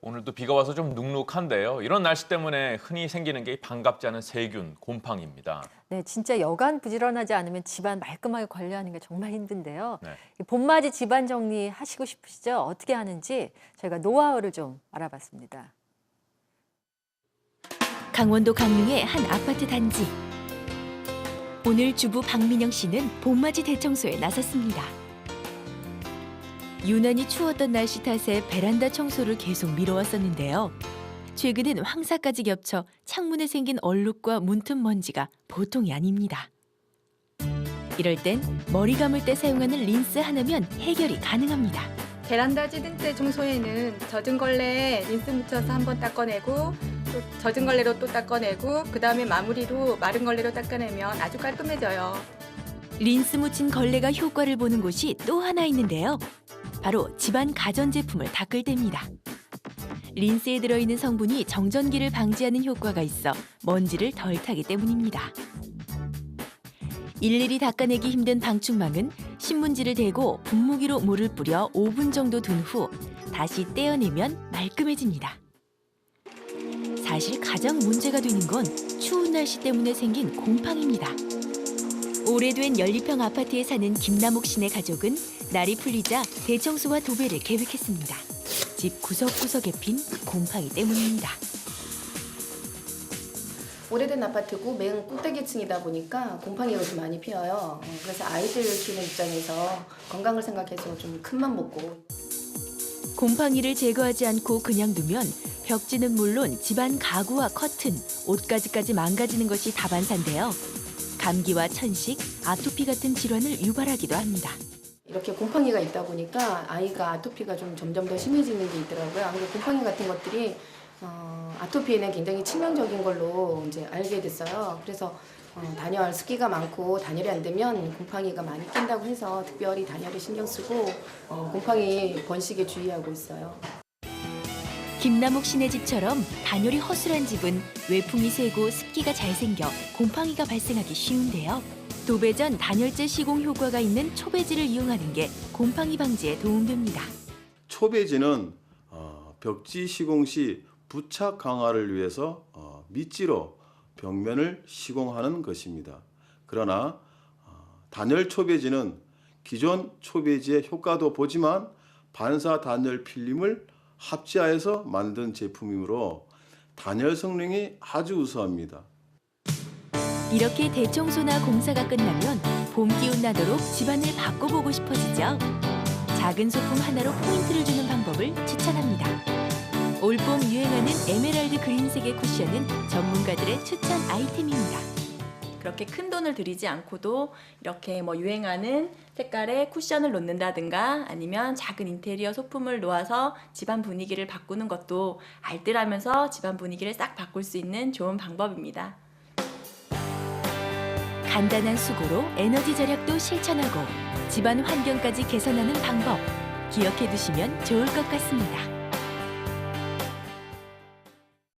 오늘도 비가 와서 좀 눅눅한데요. 이런 날씨 때문에 흔히 생기는 게 반갑지 않은 세균, 곰팡이입니다. 네, 진짜 여간 부지런하지 않으면 집안 말끔하게 관리하는 게 정말 힘든데요. 네. 이 봄맞이 집안 정리 하시고 싶으시죠? 어떻게 하는지 저희가 노하우를 좀 알아봤습니다. 강원도 강릉의 한 아파트 단지. 오늘 주부 박민영 씨는 봄맞이 대청소에 나섰습니다. 유난히 추웠던 날씨 탓에 베란다 청소를 계속 미뤄왔었는데요. 최근엔 황사까지 겹쳐 창문에 생긴 얼룩과 문틈 먼지가 보통이 아닙니다. 이럴 땐 머리 감을 때 사용하는 린스 하나면 해결이 가능합니다. 베란다 찌든때 청소에는 젖은 걸레에 린스 묻혀서 한번 닦아내고 또 젖은 걸레로 또 닦아내고 그 다음에 마무리로 마른 걸레로 닦아내면 아주 깔끔해져요. 린스 묻힌 걸레가 효과를 보는 곳이 또 하나 있는데요. 바로 집안 가전 제품을 닦을 때입니다. 린스에 들어있는 성분이 정전기를 방지하는 효과가 있어 먼지를 덜 타기 때문입니다. 일일이 닦아내기 힘든 방충망은 신문지를 대고 분무기로 물을 뿌려 5분 정도 둔 후 다시 떼어내면 말끔해집니다. 사실 가장 문제가 되는 건 추운 날씨 때문에 생긴 곰팡입니다. 오래된 연립형 아파트에 사는 김남옥 씨네 가족은 날이 풀리자 대청소와 도배를 계획했습니다. 집 구석구석에 핀 곰팡이 때문입니다. 오래된 아파트고 맨 꼭대기층이다 보니까 곰팡이가 좀 많이 피어요. 어, 그래서 아이들 키우는 입장에서 건강을 생각해서 좀 큰맘 먹고 곰팡이를 제거하지 않고 그냥 두면 벽지는 물론 집안 가구와 커튼, 옷가지까지 망가지는 것이 다반사인데요. 감기와 천식, 아토피 같은 질환을 유발하기도 합니다. 이렇게 곰팡이가 있다 보니까 아이가 아토피가 좀 점점 더 심해지는 게 있더라고요. 근데 곰팡이 같은 것들이 어, 아토피에는 굉장히 치명적인 걸로 이제 알게 됐어요. 그래서 어, 단열 습기가 많고 단열이 안 되면 곰팡이가 많이 낀다고 해서 특별히 단열에 신경 쓰고 어, 곰팡이 번식에 주의하고 있어요. 김남옥 씨네 집처럼 단열이 허술한 집은 외풍이 세고 습기가 잘 생겨 곰팡이가 발생하기 쉬운데요. 도배 전 단열재 시공 효과가 있는 초배지를 이용하는 게 곰팡이 방지에 도움됩니다. 초배지는 어, 벽지 시공 시 부착 강화를 위해서 어, 밑지로 벽면을 시공하는 것입니다. 그러나 어, 단열 초배지는 기존 초배지의 효과도 보지만 반사 단열 필름을 합치하여서 만든 제품이므로 단열 성능이 아주 우수합니다. 이렇게 대청소나 공사가 끝나면 봄 기운 나도록 집안을 바꿔보고 싶어지죠. 작은 소품 하나로 포인트를 주는 방법을 추천합니다. 올봄 유행하는 에메랄드 그린색의 쿠션은 전문가들의 추천 아이템입니다. 그렇게 큰 돈을 들이지 않고도 이렇게 뭐 유행하는 색깔의 쿠션을 놓는다든가 아니면 작은 인테리어 소품을 놓아서 집안 분위기를 바꾸는 것도 알뜰하면서 집안 분위기를 싹 바꿀 수 있는 좋은 방법입니다. 간단한 수고로 에너지 절약도 실천하고 집안 환경까지 개선하는 방법 기억해 두시면 좋을 것 같습니다.